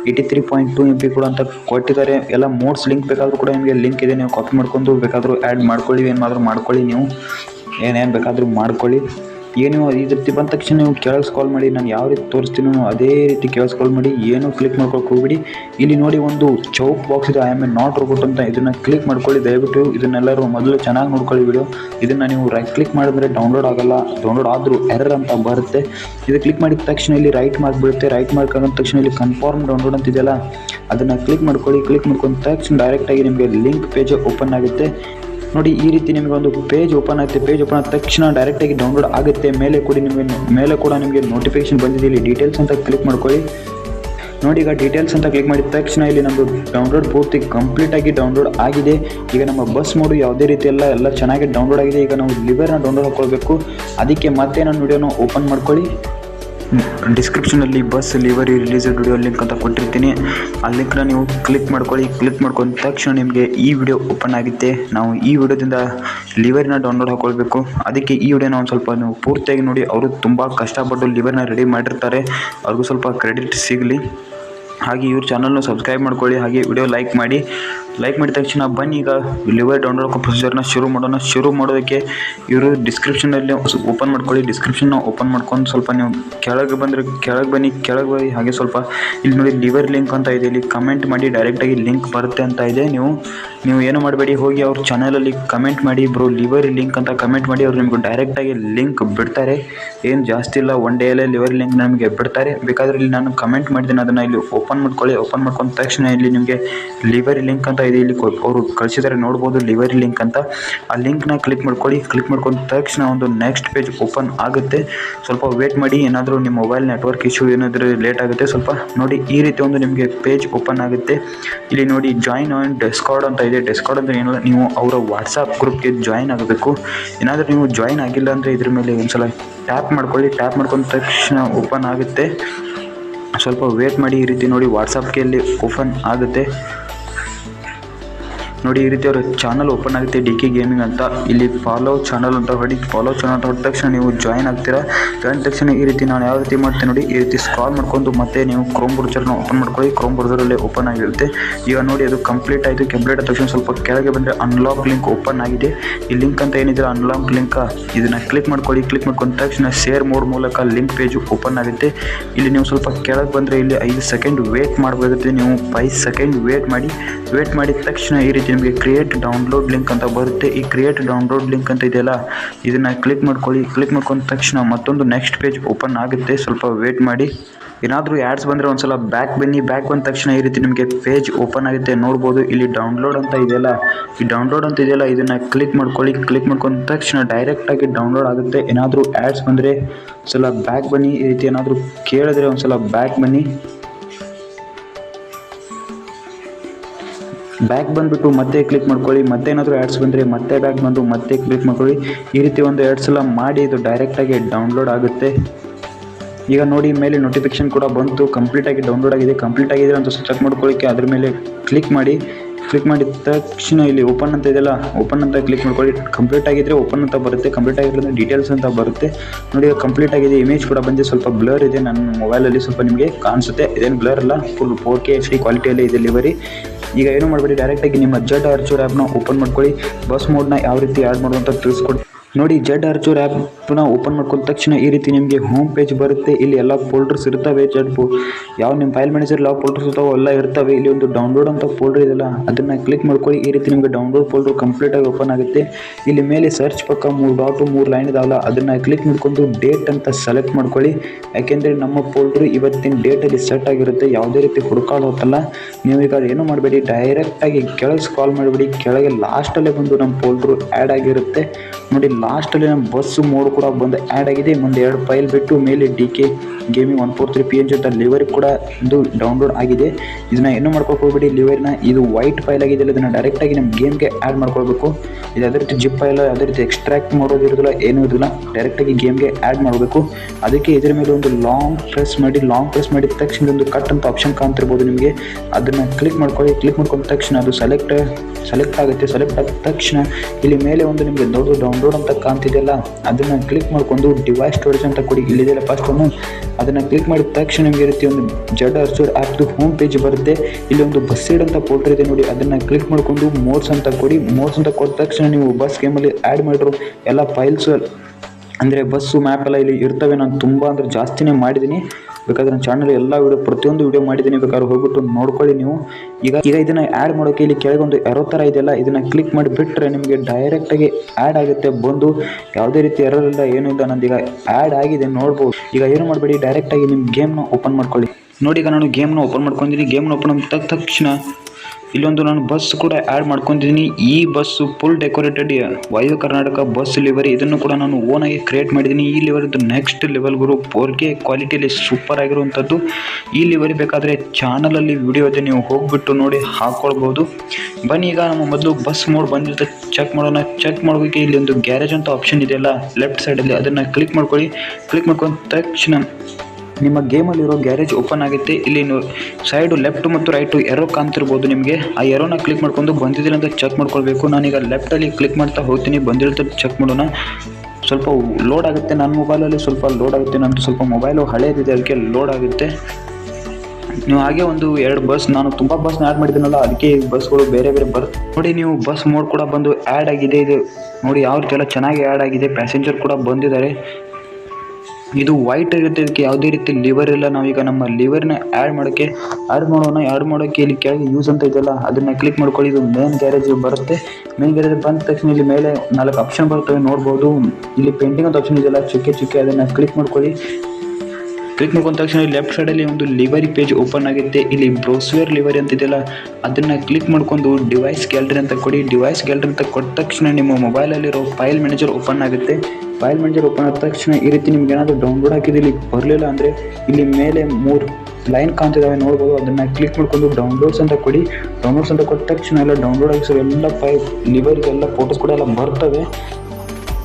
eighty three point two M P ಕೂಡ ಅಂತ ಕೊಟ್ಟಿದ್ದಾರೆ. ಎಲ್ಲ ಮೋಡ್ಸ್ ಲಿಂಕ್ ಬೇಕಾದರೂ ಕೂಡ ನಿಮಗೆ ಲಿಂಕ್ ಇದೆ. ನೀವು ಕಾಪಿ ಮಾಡ್ಕೊಂಡು ಬೇಕಾದರೂ ಆ್ಯಡ್ ಮಾಡ್ಕೊಳ್ಳಿ. ಏನಾದರೂ ಮಾಡ್ಕೊಳ್ಳಿ ನೀವು. ಏನೇನು ಬೇಕಾದರೂ ಮಾಡ್ಕೊಳ್ಳಿ. ಏನು ರೀತಿ ಬಂದ ತಕ್ಷಣ ನೀವು ಕೆಳಗೆ ಸ್ಕಾಲ್ ಮಾಡಿ, ನಾನು ಯಾವ ರೀತಿ ತೋರಿಸ್ತೀನೋ ಅದೇ ರೀತಿ ಕೆಳಗೆ ಸ್ಕಾಲ್ ಮಾಡಿ, ಏನು ಕ್ಲಿಕ್ ಮಾಡ್ಕೊಳಕ್ಕೆ ಹೋಗ್ಬಿಡಿ. ಇಲ್ಲಿ ನೋಡಿ ಒಂದು ಚೌಕ್ ಬಾಕ್ಸ್ ಇದೆ I am a not robot ಅಂತ ಇದನ್ನು ಕ್ಲಿಕ್ ಮಾಡ್ಕೊಳ್ಳಿ. ದಯವಿಟ್ಟು ಇದನ್ನೆಲ್ಲರೂ ಮೊದಲು ಚೆನ್ನಾಗಿ ನೋಡ್ಕೊಳ್ಳಿ ವಿಡಿಯೋ ಇದನ್ನು ನೀವು ರೈಟ್ ಕ್ಲಿಕ್ ಮಾಡಿದ್ರೆ ಡೌನ್ಲೋಡ್ ಆಗಲ್ಲ. ಡೌನ್ಲೋಡ್ ಆದರೂ ಎರರ್ ಅಂತ ಬರುತ್ತೆ. ಇದು ಕ್ಲಿಕ್ ಮಾಡಿದ ತಕ್ಷಣ ಇಲ್ಲಿ ರೈಟ್ ಮಾರ್ಕ್ ರೈಟ್ ಮಾರ್ಕ್ ತಕ್ಷಣ ಇಲ್ಲಿ ಕನ್ಫರ್ಮ್ ಡೌನ್ಲೋಡ್ ಅಂತ ಇದೆಯಲ್ಲ, ಅದನ್ನು ಕ್ಲಿಕ್ ಮಾಡ್ಕೊಳ್ಳಿ. ಕ್ಲಿಕ್ ಮಾಡ್ಕೊಂಡ ತಕ್ಷಣ ಡೈರೆಕ್ಟಾಗಿ ನಿಮಗೆ ಲಿಂಕ್ ಪೇಜ್ ಓಪನ್ ಆಗುತ್ತೆ. ನೋಡಿ, ಈ ರೀತಿ ನಿಮಗೆ ಒಂದು ಪೇಜ್ ಓಪನ್ ಆಗುತ್ತೆ ಪೇಜ್ ಓಪನ್ ಆದ ತಕ್ಷಣ ಡೈರೆಕ್ಟಾಗಿ ಡೌನ್ಲೋಡ್ ಆಗುತ್ತೆ. ಮೇಲೆ ಕೂಡ ನಿಮಗೆ, ಮೇಲೆ ಕೂಡ ನಿಮಗೆ ನೋಟಿಫಿಕೇಶನ್ ಬಂದಿದೆ. ಇಲ್ಲಿ ಡೀಟೇಲ್ಸ್ ಅಂತ ಕ್ಲಿಕ್ ಮಾಡ್ಕೊಳ್ಳಿ. ನೋಡಿ, ಈಗ ಡೀಟೇಲ್ಸ್ ಅಂತ ಕ್ಲಿಕ್ ಮಾಡಿದ ತಕ್ಷಣ ಇಲ್ಲಿ ನಮ್ಮದು ಡೌನ್ಲೋಡ್ ಪೂರ್ತಿ ಕಂಪ್ಲೀಟಾಗಿ ಡೌನ್ಲೋಡ್ ಆಗಿದೆ. ಈಗ ನಮ್ಮ ಬಸ್ ಮೋಡು ಯಾವುದೇ ರೀತಿ ಎಲ್ಲ ಎಲ್ಲ ಚೆನ್ನಾಗಿ ಡೌನ್ಲೋಡ್ ಆಗಿದೆ. ಈಗ ನಾವು ಲಿವರ್ನ ಡೌನ್ಲೋಡ್ ಹಾಕ್ಕೊಳ್ಬೇಕು ಅದಕ್ಕೆ ಮತ್ತೆ ನಾನು ವಿಡಿಯೋನ ಓಪನ್ ಮಾಡ್ಕೊಳ್ಳಿ. ಡಿಸ್ಕ್ರಿಪ್ಷನಲ್ಲಿ bus livery release video link ಅಂತ ಕೊಟ್ಟಿರ್ತೀನಿ. ಆ ಲಿಂಕ್ನ ನೀವು ಕ್ಲಿಕ್ ಮಾಡ್ಕೊಳ್ಳಿ. ಕ್ಲಿಕ್ ಮಾಡ್ಕೊಂಡ ತಕ್ಷಣ ನಿಮಗೆ ಈ ವಿಡಿಯೋ ಓಪನ್ ಆಗುತ್ತೆ. ನಾವು ಈ ವಿಡಿಯೋದಿಂದ ಲಿವರಿನ ಡೌನ್ಲೋಡ್ ಹಾಕೊಳ್ಬೇಕು. ಅದಕ್ಕೆ ಈ ವಿಡಿಯೋನ ಒಂದು ಸ್ವಲ್ಪ ನೀವು ಪೂರ್ತಿಯಾಗಿ ನೋಡಿ. ಅವರು ತುಂಬ ಕಷ್ಟಪಟ್ಟು ಲಿವರ್ನ ರೆಡಿ ಮಾಡಿರ್ತಾರೆ. ಅವ್ರಿಗೂ ಸ್ವಲ್ಪ ಕ್ರೆಡಿಟ್ ಸಿಗಲಿ. ಹಾಗೆ ಇವ್ರ ಚಾನಲ್ನ ಸಬ್ಸ್ಕ್ರೈಬ್ ಮಾಡ್ಕೊಳ್ಳಿ, ಹಾಗೆ ವಿಡಿಯೋ ಲೈಕ್ ಮಾಡಿ. ಲೈಕ್ ಮಾಡಿದ ತಕ್ಷಣ ಬನ್ನಿ ಈಗ ಲಿವರ್ ಡೌನ್ಲೋಡ್ ಪ್ರೊಸೀಜರ್ನ ಶುರು ಮಾಡೋಣ. ಶುರು ಮಾಡೋದಕ್ಕೆ ಇವರು ಡಿಸ್ಕ್ರಿಪ್ಷನಲ್ಲಿ ಓಪನ್ ಮಾಡ್ಕೊಳ್ಳಿ. ಡಿಸ್ಕ್ರಿಪ್ಷನ್ನ ಓಪನ್ ಮಾಡ್ಕೊಂಡು ಸ್ವಲ್ಪ ನೀವು ಕೆಳಗೆ ಬಂದರೆ, ಕೆಳಗೆ ಬನ್ನಿ ಕೆಳಗೆ ಬನ್ನಿ. ಹಾಗೆ ಸ್ವಲ್ಪ ಇಲ್ಲಿ ನೋಡಿ ಲಿವರ್ ಲಿಂಕ್ ಅಂತ ಇದೆ. ಇಲ್ಲಿ ಕಮೆಂಟ್ ಮಾಡಿ ಡೈರೆಕ್ಟಾಗಿ ಲಿಂಕ್ ಬರುತ್ತೆ ಅಂತ ಇದೆ. ನೀವು ನೀವು ಏನು ಮಾಡಬೇಡಿ, ಹೋಗಿ ಅವ್ರ ಚಾನಲಲ್ಲಿ ಕಮೆಂಟ್ ಮಾಡಿ. ಬ್ರೋ ಲಿವರ್ ಲಿಂಕ್ ಅಂತ ಕಮೆಂಟ್ ಮಾಡಿ. ಅವ್ರು ನಿಮಗೆ ಡೈರೆಕ್ಟಾಗಿ ಲಿಂಕ್ ಬಿಡ್ತಾರೆ. ಏನು ಜಾಸ್ತಿ ಇಲ್ಲ ಒನ್ ಡೇಯಲ್ಲೇ ಲಿವರ್ ಲಿಂಕ್ ನಮಗೆ ಬಿಡ್ತಾರೆ. ಬೇಕಾದರೆ ಇಲ್ಲಿ ನಾನು ಕಮೆಂಟ್ ಮಾಡಿದ್ದೀನಿ ಅದನ್ನು ಇಲ್ಲಿ ಓಪನ್ ಮಾಡ್ಕೊಳ್ಳಿ, ಓಪನ್ ಮಾಡ್ಕೊಂಡ ತಕ್ಷಣ ಇಲ್ಲಿ ನಿಮಗೆ ಲಿವರಿ ಲಿಂಕ್ ಅಂತ ಇದೆ. ಇಲ್ಲಿ ಅವರು ಕಳಿಸಿದ್ದಾರೆ ನೋಡ್ಬೋದು ಲಿವರಿ ಲಿಂಕ್ ಅಂತ. ಆ ಲಿಂಕ್ನ ಕ್ಲಿಕ್ ಮಾಡ್ಕೊಳ್ಳಿ. ಕ್ಲಿಕ್ ಮಾಡ್ಕೊಂಡ ತಕ್ಷಣ ಒಂದು ನೆಕ್ಸ್ಟ್ ಪೇಜ್ ಓಪನ್ ಆಗುತ್ತೆ. ಸ್ವಲ್ಪ ವೇಟ್ ಮಾಡಿ, ಏನಾದರೂ ನಿಮ್ಮ ಮೊಬೈಲ್ ನೆಟ್ವರ್ಕ್ ಇಶ್ಯೂ ಏನಾದರೂ ಲೇಟ್ ಆಗುತ್ತೆ, ಸ್ವಲ್ಪ ನೋಡಿ ಈ ರೀತಿ ಒಂದು ನಿಮಗೆ ಪೇಜ್ ಓಪನ್ ಆಗುತ್ತೆ. ಇಲ್ಲಿ ನೋಡಿ ಜಾಯಿನ್ ಆನ್ ಡೆಸ್ಕಾರ್ಡ್ ಅಂತ ಇದೆ. ಡೆಸ್ಕಾರ್ಡ್ ಅಂದರೆ ಏನಿಲ್ಲ ನೀವು ಅವರ ವಾಟ್ಸಪ್ ಗ್ರೂಪ್ಗೆ ಜಾಯಿನ್ ಆಗಬೇಕು. ಏನಾದರೂ ನೀವು ಜಾಯಿನ್ ಆಗಿಲ್ಲ ಅಂದರೆ ಇದ್ರ ಮೇಲೆ ಒಂದು ಸಲ ಟ್ಯಾಪ್ ಮಾಡ್ಕೊಳ್ಳಿ. ಟ್ಯಾಪ್ ಮಾಡ್ಕೊಂಡ ತಕ್ಷಣ ಓಪನ್ ಆಗುತ್ತೆ. ಸ್ವಲ್ಪ ವೇಟ್ ಮಾಡಿ ಈ ರೀತಿ ನೋಡಿ ವಾಟ್ಸಪ್ಗೆ ಇಲ್ಲಿ ಓಪನ್ ಆಗುತ್ತೆ. ನೋಡಿ, ಈ ರೀತಿ ಅವ್ರ ಚಾನಲ್ ಓಪನ್ ಆಗುತ್ತೆ ಡಿ ಕೆ ಗೇಮಿಂಗ್ ಅಂತ. ಇಲ್ಲಿ ಫಾಲೋ ಚಾನಲ್ ಅಂತ ಹೊಡಿ ಫಾಲೋ ಚಾನಲ್ ಅಂತ ಹೊಡೆದ ತಕ್ಷಣ ನೀವು ಜಾಯಿನ್ ಆಗ್ತೀರಾ? ಜಾಯಿನ್ ತಕ್ಷಣ ಈ ರೀತಿ ನಾನು ಯಾವ ರೀತಿ ಮಾಡ್ತೀನಿ ನೋಡಿ, ಈ ರೀತಿ ಸ್ಕ್ರಾಲ್ ಮಾಡ್ಕೊಂಡು ಮತ್ತೆ ನೀವು ಕ್ರೋಮ್ ಬ್ರೌಸರ್ನ ಓಪನ್ ಮಾಡ್ಕೊಳ್ಳಿ. ಕ್ರೋಮ್ ಬ್ರೌಸರಲ್ಲಿ ಓಪನ್ ಆಗಿರುತ್ತೆ. ಈಗ ನೋಡಿ, ಅದು ಕಂಪ್ಲೀಟ್ ಆಯಿತು. ಕಂಪ್ಲೀಟ್ ಆದ ತಕ್ಷಣ ಸ್ವಲ್ಪ ಕೆಳಗೆ ಬಂದರೆ ಅನ್ಲಾಕ್ ಲಿಂಕ್ ಓಪನ್ ಆಗಿದೆ. ಈ ಲಿಂಕ್ ಅಂತ ಏನಿದೆ ಅನ್ಲಾಕ್ ಲಿಂಕ್ ಇದನ್ನು ಕ್ಲಿಕ್ ಮಾಡ್ಕೊಳ್ಳಿ. ಕ್ಲಿಕ್ ಮಾಡ್ಕೊಂಡ ತಕ್ಷಣ ಶೇರ್ ಮೋಡ್ ಮೂಲಕ ಲಿಂಕ್ ಪೇಜ್ ಓಪನ್ ಆಗುತ್ತೆ. ಇಲ್ಲಿ ನೀವು ಸ್ವಲ್ಪ ಕೆಳಗೆ ಬಂದರೆ ಇಲ್ಲಿ ಐದು ಸೆಕೆಂಡ್ ವೇಟ್ ಮಾಡಬೇಕಾಗುತ್ತೆ. ನೀವು ಫೈವ್ ಸೆಕೆಂಡ್ ವೇಟ್ ಮಾಡಿ. ವೇಟ್ ಮಾಡಿದ ತಕ್ಷಣ ಈ ರೀತಿ ನಿಮಗೆ ಕ್ರಿಯೇಟ್ ಡೌನ್ಲೋಡ್ ಲಿಂಕ್ ಅಂತ ಬರುತ್ತೆ. ಈ ಕ್ರಿಯೇಟ್ ಡೌನ್ಲೋಡ್ ಲಿಂಕ್ ಅಂತ ಇದೆಯಲ್ಲ, ಇದನ್ನು ಕ್ಲಿಕ್ ಮಾಡ್ಕೊಳ್ಳಿ. ಕ್ಲಿಕ್ ಮಾಡ್ಕೊಂಡ ತಕ್ಷಣ ಮತ್ತೊಂದು ನೆಕ್ಸ್ಟ್ ಪೇಜ್ ಓಪನ್ ಆಗುತ್ತೆ. ಸ್ವಲ್ಪ ವೇಟ್ ಮಾಡಿ. ಏನಾದರೂ ಆ್ಯಡ್ಸ್ ಬಂದರೆ ಒಂದ್ಸಲ ಬ್ಯಾಕ್ ಬನ್ನಿ. ಬ್ಯಾಕ್ ಬಂದ ತಕ್ಷಣ ಈ ರೀತಿ ನಿಮಗೆ ಪೇಜ್ ಓಪನ್ ಆಗುತ್ತೆ. ನೋಡ್ಬೋದು, ಇಲ್ಲಿ ಡೌನ್ಲೋಡ್ ಅಂತ ಇದೆಯಲ್ಲ, ಈ ಡೌನ್ಲೋಡ್ ಅಂತ ಇದೆಯಲ್ಲ, ಇದನ್ನು ಕ್ಲಿಕ್ ಮಾಡ್ಕೊಳ್ಳಿ. ಕ್ಲಿಕ್ ಮಾಡ್ಕೊಂಡ ತಕ್ಷಣ ಡೈರೆಕ್ಟಾಗಿ ಡೌನ್ಲೋಡ್ ಆಗುತ್ತೆ. ಏನಾದರೂ ಆ್ಯಡ್ಸ್ ಬಂದರೆ ಒಂದ್ಸಲ ಬ್ಯಾಕ್ ಬನ್ನಿ. ಈ ರೀತಿ ಏನಾದರೂ ಕೇಳಿದ್ರೆ ಒಂದ್ಸಲ ಬ್ಯಾಕ್ ಬನ್ನಿ. ಬ್ಯಾಕ್ ಬಂದುಬಿಟ್ಟು ಮತ್ತೆ ಕ್ಲಿಕ್ ಮಾಡ್ಕೊಳ್ಳಿ, ಮತ್ತೆ ಏನಾದರೂ ಆ್ಯಡ್ಸ್ ಬಂದರೆ ಮತ್ತೆ ಬ್ಯಾಕ್ ಬಂದು ಮತ್ತೆ ಕ್ಲಿಕ್ ಮಾಡ್ಕೊಳ್ಳಿ. ಈ ರೀತಿ ಒಂದು ಎರಡು ಸಲ ಮಾಡಿ ಇದು ಡೈರೆಕ್ಟಾಗಿ ಡೌನ್ಲೋಡ್ ಆಗುತ್ತೆ. ಈಗ ನೋಡಿ, ಮೇಲೆ ನೋಟಿಫಿಕೇಶನ್ ಕೂಡ ಬಂತು ಕಂಪ್ಲೀಟಾಗಿ ಡೌನ್ಲೋಡ್ ಆಗಿದೆ. ಕಂಪ್ಲೀಟ್ ಆಗಿದೆ ಅಂತ ಚೆಕ್ ಮಾಡ್ಕೊಳ್ಳಿಕ್ಕೆ ಅದ್ರ ಮೇಲೆ ಕ್ಲಿಕ್ ಮಾಡಿ. ಕ್ಲಿಕ್ ಮಾಡಿದ ತಕ್ಷಣ ಇಲ್ಲಿ ಓಪನ್ ಅಂತ ಇದೆಯಲ್ಲ ಓಪನ್ ಅಂತ ಕ್ಲಿಕ್ ಮಾಡ್ಕೊಳ್ಳಿ. ಕಂಪ್ಲೀಟ್ ಆಗಿದ್ರೆ ಓಪನ್ ಅಂತ ಬರುತ್ತೆ ಕಂಪ್ಲೀಟ್ ಆಗಿರೋದ್ರೆ ಡೀಟೇಲ್ಸ್ ಅಂತ ಬರುತ್ತೆ. ನೋಡಿ ಕಂಪ್ಲೀಟ್ ಆಗಿದೆ ಇಮೇಜ್ ಕೂಡ ಬಂದು ಸ್ವಲ್ಪ ಬ್ಲರ್ ಇದೆ, ನನ್ನ ಮೊಬೈಲಲ್ಲಿ ಸ್ವಲ್ಪ ನಿಮಗೆ ಕಾಣಿಸುತ್ತೆ. ಇದೇನು ಬ್ಲರ್ ಅಲ್ಲ full four K H D ಕ್ವಾಲಿಟಿಯಲ್ಲಿ ಇದೆ ಲಿವರಿ ಈಗ ಏನು ಮಾಡಬೇಡಿ ಡೈರೆಕ್ಟಾಗಿ ನಿಮ್ಮ ಜಡ್ ಆರ್ಚೂರ್ ಆ್ಯಪ್ನ ಓಪನ್ ಮಾಡ್ಕೊಳ್ಳಿ. ಬಸ್ ಮೋಡ್ನ ಯಾವ ರೀತಿ ಆ್ಯಡ್ ಮಾಡೋದು ಅಂತ ತಿಳಿಸ್ಕೊಡಿ ನೋಡಿ ಜಡ್ ಆರ್ಚೂರ್ ಆ್ಯಪ್ನ ಓಪನ್ ಮಾಡ್ಕೊಂಡ ತಕ್ಷಣ ಈ ರೀತಿ ನಿಮಗೆ ಹೋಮ್ ಪೇಜ್ ಬರುತ್ತೆ. ಇಲ್ಲಿ ಎಲ್ಲ ಫೋಲ್ಡರ್ಸ್ ಇರ್ತವೆ ಜಡ್ ಫೋ ಯಾವ ನಿಮ್ಮ ಫೈಲ್ ಮ್ಯಾನೇಜರ್ ಯಾವ ಫೋಲ್ಡರ್ಸ್ ಇರ್ತಾವೋ ಎಲ್ಲ ಇರ್ತವೆ. ಇಲ್ಲಿ ಒಂದು ಡೌನ್ಲೋಡ್ ಅಂತ ಫೋಲ್ಡರ್ ಇದೆಲ್ಲ ಅದನ್ನು ಕ್ಲಿಕ್ ಮಾಡ್ಕೊಳ್ಳಿ. ಈ ರೀತಿ ನಿಮಗೆ ಡೌನ್ಲೋಡ್ ಫೋಲ್ಡರ್ ಕಂಪ್ಲೀಟಾಗಿ ಓಪನ್ ಆಗುತ್ತೆ. ಇಲ್ಲಿ ಮೇಲೆ ಸರ್ಚ್ ಪಕ್ಕ ಮೂರು ಡಾಟು ಮೂರು ಲೈನ್ ಇದಾವಲ್ಲ, ಅದನ್ನು ಕ್ಲಿಕ್ ಮಾಡ್ಕೊಂಡು ಡೇಟ್ ಅಂತ ಸೆಲೆಕ್ಟ್ ಮಾಡ್ಕೊಳ್ಳಿ. ಯಾಕೆಂದರೆ ನಮ್ಮ ಫೋಲ್ಡ್ರು ಇವತ್ತಿನ ಡೇಟಲ್ಲಿ ಸೆಟ್ ಆಗಿರುತ್ತೆ. ಯಾವುದೇ ರೀತಿ ಹುಡುಕಾಡೋತ್ತಲ್ಲ ನೀವು ಈಗ ಏನು ಮಾಡಬೇಡಿ ಡೈರೆಕ್ಟಾಗಿ ಕೆಳಗೆ ಕಾಲ್ ಮಾಡಬೇಡಿ. ಕೆಳಗೆ ಲಾಸ್ಟಲ್ಲೇ ಬಂದು ನಮ್ಮ ಫೋಲ್ಡ್ರು ಆ್ಯಡ್ ಆಗಿರುತ್ತೆ. ನೋಡಿ ಲಾಸ್ಟಲ್ಲಿ ನಮ್ಮ ಬಸ್ ಮೋಡ್ ಕೂಡ ಬಂದು ಆ್ಯಡ್ ಆಗಿದೆ. ಮುಂದೆ ಎರಡು ಫೈಲ್ ಬಿಟ್ಟು ಮೇಲೆ D K gaming one four three P N G ಅಂತ ಲಿವರ್ ಕೂಡ ಇದು ಡೌನ್ಲೋಡ್ ಆಗಿದೆ. ಇದನ್ನ ಏನು ಮಾಡ್ಕೊಕ್ ಹೋಗ್ಬೇಡಿ. ಲಿವರ್ನ ಇದು ವೈಟ್ ಫೈಲ್ ಆಗಿದೆ ಇದನ್ನು ಡೈರೆಕ್ಟಾಗಿ ನಮ್ಮ ಗೇಮ್ಗೆ ಆ್ಯಡ್ ಮಾಡ್ಕೊಳ್ಬೇಕು. ಇದು ಅದೇ ರೀತಿ ಜಿಪ್ ಫೈಲ್ ಯಾವುದೇ ರೀತಿ ಎಕ್ಸ್ಟ್ರಾಕ್ಟ್ ಮಾಡೋದು ಇರೋದಿಲ್ಲ, ಏನೂ ಇರೋದಿಲ್ಲ. ಡೈರೆಕ್ಟಾಗಿ ಗೇಮ್ಗೆ ಆ್ಯಡ್ ಮಾಡಬೇಕು ಅದಕ್ಕೆ ಇದರ ಮೇಲೆ ಒಂದು ಲಾಂಗ್ ಪ್ರೆಸ್ ಮಾಡಿ ಲಾಂಗ್ ಪ್ರೆಸ್ ಮಾಡಿದ ತಕ್ಷಣ ಒಂದು ಕಟ್ ಅಂತ ಆಪ್ಷನ್ ಕಾಣ್ತಿರ್ಬೋದು ನಿಮಗೆ. ಅದನ್ನು ಕ್ಲಿಕ್ ಮಾಡ್ಕೊಳ್ಳಿ. ಕ್ಲಿಕ್ ಮಾಡ್ಕೊಂಡ ತಕ್ಷಣ ಅದು ಸೆಲೆಕ್ಟ್ ಸೆಲೆಕ್ಟ್ ಆಗುತ್ತೆ. ಸೆಲೆಕ್ಟ್ ಆದ ತಕ್ಷಣ ಇಲ್ಲಿ ಮೇಲೆ ಒಂದು ನಿಮಗೆ ದೊಡ್ಡ ಡೌನ್ಲೋಡ್ ಅಂತ ಕಾಣ್ತಿದೆಯಲ್ಲ ಅದನ್ನು ಕ್ಲಿಕ್ ಮಾಡ್ಕೊಂಡು ಡಿವೈಸ್ ಸ್ಟೋರೇಜ್ ಅಂತ ಕೊಡಿ ಇಲ್ಲಿದೆಯಲ್ಲ ಫಸ್ಟ್ ಒಂದು ಅದನ್ನು ಕ್ಲಿಕ್ ಮಾಡಿದ ತಕ್ಷಣ ನಿಮಗೆ ಈ ರೀತಿ ಒಂದು ಜಡ್ ಅರ್ಸೋರ್ ಆ್ಯಪ್ದು ಹೋಮ್ ಪೇಜ್ ಬರುತ್ತೆ. ಇಲ್ಲಿ ಒಂದು ಬಸ್ ಸೈಡ್ ಅಂತ ಪೋರ್ಟರ್ ಇದೆ ನೋಡಿ, ಅದನ್ನು ಕ್ಲಿಕ್ ಮಾಡಿಕೊಂಡು ಮೋಡ್ಸ್ ಅಂತ ಕೊಡಿ. ಮೋಡ್ಸ್ ಅಂತ ಕೊಟ್ಟ ತಕ್ಷಣ ನೀವು ಬಸ್ ಗೇಮಲ್ಲಿ ಆ್ಯಡ್ ಮಾಡಿರೋ, ಎಲ್ಲ ಫೈಲ್ಸ್ ಅಂದರೆ ಬಸ್ಸು ಮ್ಯಾಪ್ ಎಲ್ಲ ಇಲ್ಲಿ ಇರ್ತವೆ. ನಾನು ತುಂಬ ಅಂದರೆ ಜಾಸ್ತಿನೇ ಮಾಡಿದ್ದೀನಿ ಬೇಕಾದ್ರೆ ನನ್ನ ಚಾನಲ್ ಎಲ್ಲ ವೀಡಿಯೋ ಪ್ರತಿಯೊಂದು ವೀಡಿಯೋ ಮಾಡಿದ್ದೀನಿ. ಬೇಕಾದ್ರೆ ಹೋಗ್ಬಿಟ್ಟು ನೋಡ್ಕೊಳ್ಳಿ ನೀವು. ಈಗ ಈಗ ಇದನ್ನ ಆ್ಯಡ್ ಮಾಡೋಕ್ಕೆ ಇಲ್ಲಿ ಕೆಳಗೊಂದು ಎರೋ ಥರ ಇದೆಯಲ್ಲ ಇದನ್ನು ಕ್ಲಿಕ್ ಮಾಡಿ ಬಿಟ್ಟರೆ ನಿಮಗೆ ಡೈರೆಕ್ಟಾಗಿ ಆ್ಯಡ್ ಆಗುತ್ತೆ, ಬಂದು ಯಾವುದೇ ರೀತಿ ಎರರ್ ಇಲ್ಲ, ಏನೂ ಇಲ್ಲ ನಂದು. ಈಗ ಆ್ಯಡ್ ಆಗಿದೆ, ನೋಡ್ಬೋದು. ಈಗ ಏನು ಮಾಡಬೇಡಿ ಡೈರೆಕ್ಟಾಗಿ ನಿಮ್ಮ ಗೇಮ್ನ ಓಪನ್ ಮಾಡ್ಕೊಳ್ಳಿ. ನೋಡಿ ಈಗ ನಾನು ಗೇಮ್ನ ಓಪನ್ ಮಾಡ್ಕೊಂಡಿದ್ದೀನಿ. ಗೇಮ್ನ ಓಪನ್ ಮಾಡಿದ ತಕ್ಷಣ ಇಲ್ಲೊಂದು ನಾನು ಬಸ್ ಕೂಡ ಆ್ಯಡ್ ಮಾಡ್ಕೊಂಡಿದ್ದೀನಿ ಈ bus full decorated Vayu Karnataka bus livery ಇದನ್ನು ಕೂಡ ನಾನು ಓನಾಗಿ ಕ್ರಿಯೇಟ್ ಮಾಡಿದ್ದೀನಿ ಈ ಲಿವರಿದ್ದು ನೆಕ್ಸ್ಟ್ ಲೆವೆಲ್ ಗುರು ಫೋರ್ ಕೆ ಕ್ವಾಲಿಟಿಯಲ್ಲಿ ಸೂಪರ್ ಆಗಿರುವಂಥದ್ದು ಈ ಲಿವರಿ ಬೇಕಾದರೆ ಚಾನಲಲ್ಲಿ ವಿಡಿಯೋ ಇದೆ, ನೀವು ಹೋಗಿಬಿಟ್ಟು ನೋಡಿ ಹಾಕ್ಕೊಳ್ಬೋದು ಬನ್ನಿ ಈಗ ನಮ್ಮ ಮೊದಲು ಬಸ್ ಮೋಡ್ ಬಂದಿರುತ್ತೆ ಚೆಕ್ ಮಾಡೋಣ. ಚೆಕ್ ಮಾಡೋಕ್ಕೆ ಇಲ್ಲಿ ಒಂದು ಗ್ಯಾರೇಜ್ ಅಂತ ಆಪ್ಷನ್ ಇದೆಯಲ್ಲ ಲೆಫ್ಟ್ ಸೈಡಲ್ಲಿ ಅದನ್ನು ಕ್ಲಿಕ್ ಮಾಡ್ಕೊಳ್ಳಿ. ಕ್ಲಿಕ್ ಮಾಡ್ಕೊಂಡ ತಕ್ಷಣ ನಿಮ್ಮ ಗೇಮಲ್ಲಿರೋ ಗ್ಯಾರೇಜ್ ಓಪನ್ ಆಗುತ್ತೆ. ಇಲ್ಲಿ ಸೈಡು ಲೆಫ್ಟ್ ಮತ್ತು ರೈಟು ಎರೋ ಕಾಣ್ತಿರ್ಬೋದು ನಿಮಗೆ. ಆ ಎರೋನ ಕ್ಲಿಕ್ ಮಾಡ್ಕೊಂಡು ಬಂದಿದ್ದೀನಿ ಅಂತ ಚೆಕ್ ಮಾಡ್ಕೊಳ್ಬೇಕು. ನಾನೀಗ ಲೆಫ್ಟಲ್ಲಿ ಕ್ಲಿಕ್ ಮಾಡ್ತಾ ಹೋಗ್ತೀನಿ. ಬಂದಿರೋದು ಚೆಕ್ ಮಾಡೋಣ. ಸ್ವಲ್ಪ ಲೋಡ್ ಆಗುತ್ತೆ. ನನ್ನ ಮೊಬೈಲಲ್ಲಿ ಸ್ವಲ್ಪ ಲೋಡ್ ಆಗುತ್ತೆ. ನಂದು ಸ್ವಲ್ಪ ಮೊಬೈಲು ಹಳೇದಿದೆ. ಅದಕ್ಕೆ ಲೋಡ್ ಆಗುತ್ತೆ. ನೀವು ಹಾಗೆ ಒಂದು ಎರಡು ಬಸ್ ನಾನು ತುಂಬ ಬಸ್ನ ಆ್ಯಡ್ ಮಾಡಿದ್ದೀನಲ್ಲ, ಅದಕ್ಕೆ ಬಸ್ಗಳು ಬೇರೆ ಬೇರೆ ಬರುತ್ತೆ ನೋಡಿ ನೀವು ಬಸ್ ಮೋಡ್ ಕೂಡ ಬಂದು ಆ್ಯಡ್ ಆಗಿದೆ. ಇದು ನೋಡಿ ಯಾವ ರೀತಿ ಎಲ್ಲ ಚೆನ್ನಾಗಿ ಆ್ಯಡ್ ಆಗಿದೆ. ಪ್ಯಾಸೆಂಜರ್ ಕೂಡ ಬಂದಿದ್ದಾರೆ. ಇದು ವೈಟ್ ಇರುತ್ತೆ, ಇದಕ್ಕೆ ಯಾವುದೇ ರೀತಿ ಲಿವರ್ ಇಲ್ಲ. ನಾವೀಗ ನಮ್ಮ ಲಿವರ್ನ ಆ್ಯಡ್ ಮಾಡೋಕ್ಕೆ ಆ್ಯಡ್ ಮಾಡೋಣ ಆ್ಯಡ್ ಮಾಡೋಕ್ಕೆ ಇಲ್ಲಿ ಕೆಳಗೆ ಯೂಸ್ ಅಂತ ಇದೆಯಲ್ಲ, ಅದನ್ನು ಕ್ಲಿಕ್ ಮಾಡ್ಕೊಳ್ಳಿ. ಇದು ಮೇನ್ ಗ್ಯಾರೇಜ್ ಬರುತ್ತೆ. ಮೇನ್ ಗ್ಯಾರೇಜ್ ಬಂದ ತಕ್ಷಣ ಇಲ್ಲಿ ಮೇಲೆ ನಾಲ್ಕು ಆಪ್ಷನ್ ಬರ್ತವೆ, ನೋಡ್ಬೋದು. ಇಲ್ಲಿ ಪೇಂಟಿಂಗ್ ಅಂತ ಆಪ್ಷನ್ ಇದೆಯಲ್ಲ, ಚುಕ್ಕೆ ಚುಕ್ಕೆ ಅದನ್ನು ಕ್ಲಿಕ್ ಮಾಡ್ಕೊಳ್ಳಿ. ಕ್ಲಿಕ್ ಮಾಡ್ಕೊಂಡ ತಕ್ಷಣ ಲೆಫ್ಟ್ ಸೈಡಲ್ಲಿ ಒಂದು ಲಿವರಿ ಪೇಜ್ ಓಪನ್ ಆಗುತ್ತೆ. ಇಲ್ಲಿ ಬ್ರೋಸ್ವೇರ್ ಲಿವರಿ ಅಂತಿದೆಯಲ್ಲ ಅದನ್ನು ಕ್ಲಿಕ್ ಮಾಡ್ಕೊಂಡು ಡಿವೈಸ್ ಗ್ಯಾಲರಿ ಅಂತ ಕೊಡಿ. ಡಿವೈಸ್ ಗ್ಯಾಲರಿ ಅಂತ ಕೊಟ್ಟ ತಕ್ಷಣ ನಿಮ್ಮ ಮೊಬೈಲಲ್ಲಿರೋ ಫೈಲ್ ಮ್ಯಾನೇಜರ್ ಓಪನ್ ಆಗುತ್ತೆ. ಫೈಲ್ ಮ್ಯಾನೇಜರ್ ಓಪನ್ ಆದ ತಕ್ಷಣ ಈ ರೀತಿ ನಿಮ್ಗೆ ಏನಾದರೂ ಡೌನ್ಲೋಡ್ ಹಾಕಿದ್ರೆ ಇಲ್ಲಿ ಬರಲಿಲ್ಲ ಅಂದರೆ ಇಲ್ಲಿ ಮೇಲೆ ಮೂರು ಲೈನ್ ಕಾಣ್ತಿದ್ದಾವೆ ನೋಡ್ಬೋದು. ಅದನ್ನು ಕ್ಲಿಕ್ ಮಾಡ್ಕೊಂಡು ಡೌನ್ಲೋಡ್ಸ್ ಅಂತ ಕೊಡಿ. ಡೌನ್ಲೋಡ್ಸ್ ಅಂತ ಕೊಟ್ಟ ತಕ್ಷಣ ಎಲ್ಲ ಡೌನ್ಲೋಡ್ ಆಗಿಸೋ ಎಲ್ಲ ಫೈಲ್ ಲಿವರ್ ಎಲ್ಲ ಫೋಟೋಸ್ ಕೂಡ ಎಲ್ಲ ಬರ್ತವೆ.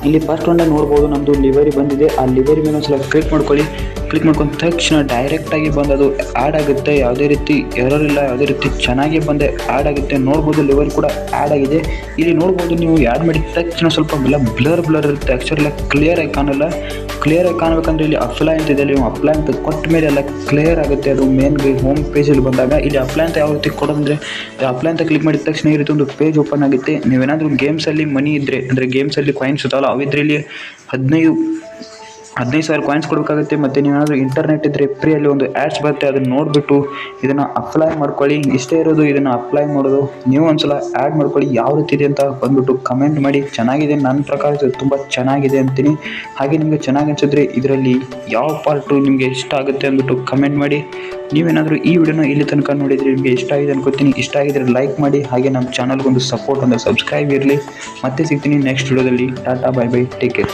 ಇಲ್ಲಿ ಫಸ್ಟ್ ಒಂದೇ ನೋಡ್ಬೋದು ನಮ್ಮದು ಲಿವರಿ ಬಂದಿದೆ. ಆ ಲಿವರಿ ಮೇಲೆ ಒಂದ್ಸಲ ಕ್ಲಿಕ್ ಮಾಡ್ಕೊಳ್ಳಿ. ಕ್ಲಿಕ್ ಮಾಡ್ಕೊಂಡ ತಕ್ಷಣ ಡೈರೆಕ್ಟಾಗಿ ಬಂದು ಅದು ಆ್ಯಡ್ ಆಗುತ್ತೆ. ಯಾವುದೇ ರೀತಿ ಎರರ್ ಇಲ್ಲ, ಯಾವುದೇ ರೀತಿ ಚೆನ್ನಾಗಿ ಬಂದೆ ಆ್ಯಡ್ ಆಗುತ್ತೆ. ನೋಡ್ಬೋದು ಲಿವರ್ ಕೂಡ ಆ್ಯಡ್ ಆಗಿದೆ. ಇಲ್ಲಿ ನೋಡ್ಬೋದು ನೀವು ಆ್ಯಡ್ ಮಾಡಿದ ತಕ್ಷಣ ಸ್ವಲ್ಪ ಬ್ಲರ್ ಬ್ಲರ್ ಇರುತ್ತೆ. ಅಕ್ಷರ ಎಲ್ಲ ಕ್ಲಿಯರ್ ಆಗಿ ಕಾಣಲ್ಲ ಕ್ಲಿಯರ್ ಆಗಿ ಕಾಣಬೇಕಂದ್ರೆ ಇಲ್ಲಿ ಅಪ್ಲೈ ಅಂತ ಇದೆ. ನೀವು ಅಪ್ಲೈ ಅಂತ ಕೊಟ್ಟ ಮೇಲೆ ಎಲ್ಲ ಕ್ಲಿಯರ್ ಆಗುತ್ತೆ. ಅದು ಮೇನ್ ಹೋಮ್ ಪೇಜಲ್ಲಿ ಬಂದಾಗ. ಇಲ್ಲಿ ಅಪ್ಲೈ ಅಂತ ಯಾವ ರೀತಿ ಕೊಡೋದಂದ್ರೆ ಅಪ್ಲೈ ಅಂತ ಕ್ಲಿಕ್ ಮಾಡಿದ ತಕ್ಷಣ ಈ ರೀತಿ ಒಂದು ಪೇಜ್ ಓಪನ್ ಆಗುತ್ತೆ. ನೀವೇನಾದರೂ ಗೇಮ್ಸಲ್ಲಿ ಮನಿ ಇದ್ದರೆ ಅಂದರೆ ಗೇಮ್ಸಲ್ಲಿ ಕಾಯಿನ್ಸ್ ಇರ್ತಾವಲ್ಲ ಅವಿದ್ರೆ ಇಲ್ಲಿ ಹದಿನೈದು ಹದಿನೈದು ಸಾವಿರ ಕಾಯಿನ್ಸ್ ಕೊಡಬೇಕಾಗುತ್ತೆ, ಮತ್ತು ನೀವೇನಾದರೂ ಇಂಟರ್ನೆಟ್ ಇದ್ದರೆ ಫ್ರೀಯಲ್ಲಿ ಒಂದು ಆ್ಯಡ್ಸ್ ಬರುತ್ತೆ, ಅದನ್ನು ನೋಡಿಬಿಟ್ಟು ಇದನ್ನು ಅಪ್ಲೈ ಮಾಡ್ಕೊಳ್ಳಿ. ಇಷ್ಟೇ ಇರೋದು ಇದನ್ನು ಅಪ್ಲೈ ಮಾಡೋದು. ನೀವು ಒಂದು ಸಲ ಆ್ಯಡ್ ಮಾಡ್ಕೊಳ್ಳಿ, ಯಾವ ರೀತಿ ಇದೆ ಅಂತ ಬಂದುಬಿಟ್ಟು ಕಮೆಂಟ್ ಮಾಡಿ. ಚೆನ್ನಾಗಿದೆ, ನನ್ನ ಪ್ರಕಾರ ಇದು ತುಂಬ ಚೆನ್ನಾಗಿದೆ ಅಂತೀನಿ. ಹಾಗೆ ನಿಮಗೆ ಚೆನ್ನಾಗಿ ಅನಿಸಿದ್ರೆ ಇದರಲ್ಲಿ ಯಾವ ಪಾರ್ಟು ನಿಮಗೆ ಇಷ್ಟ ಆಗುತ್ತೆ ಅಂದ್ಬಿಟ್ಟು ಕಮೆಂಟ್ ಮಾಡಿ. ನೀವೇನಾದರೂ ಈ ವಿಡಿಯೋನ ಇಲ್ಲಿ ತನಕ ನೋಡಿದರೆ ನಿಮಗೆ ಇಷ್ಟ ಆಗಿದೆ ಅನ್ಕೋತೀನಿ. ಇಷ್ಟ ಆಗಿದ್ರೆ ಲೈಕ್ ಮಾಡಿ. ಹಾಗೆ ನಮ್ಮ ಚಾನಲ್ಗೊಂದು ಸಪೋರ್ಟ್ ಒಂದು ಸಬ್ಸ್ಕ್ರೈಬ್ ಇರಲಿ. ಮತ್ತೆ ಸಿಗ್ತೀನಿ ನೆಕ್ಸ್ಟ್ ವಿಡಿಯೋದಲ್ಲಿ. Tata bye bye take care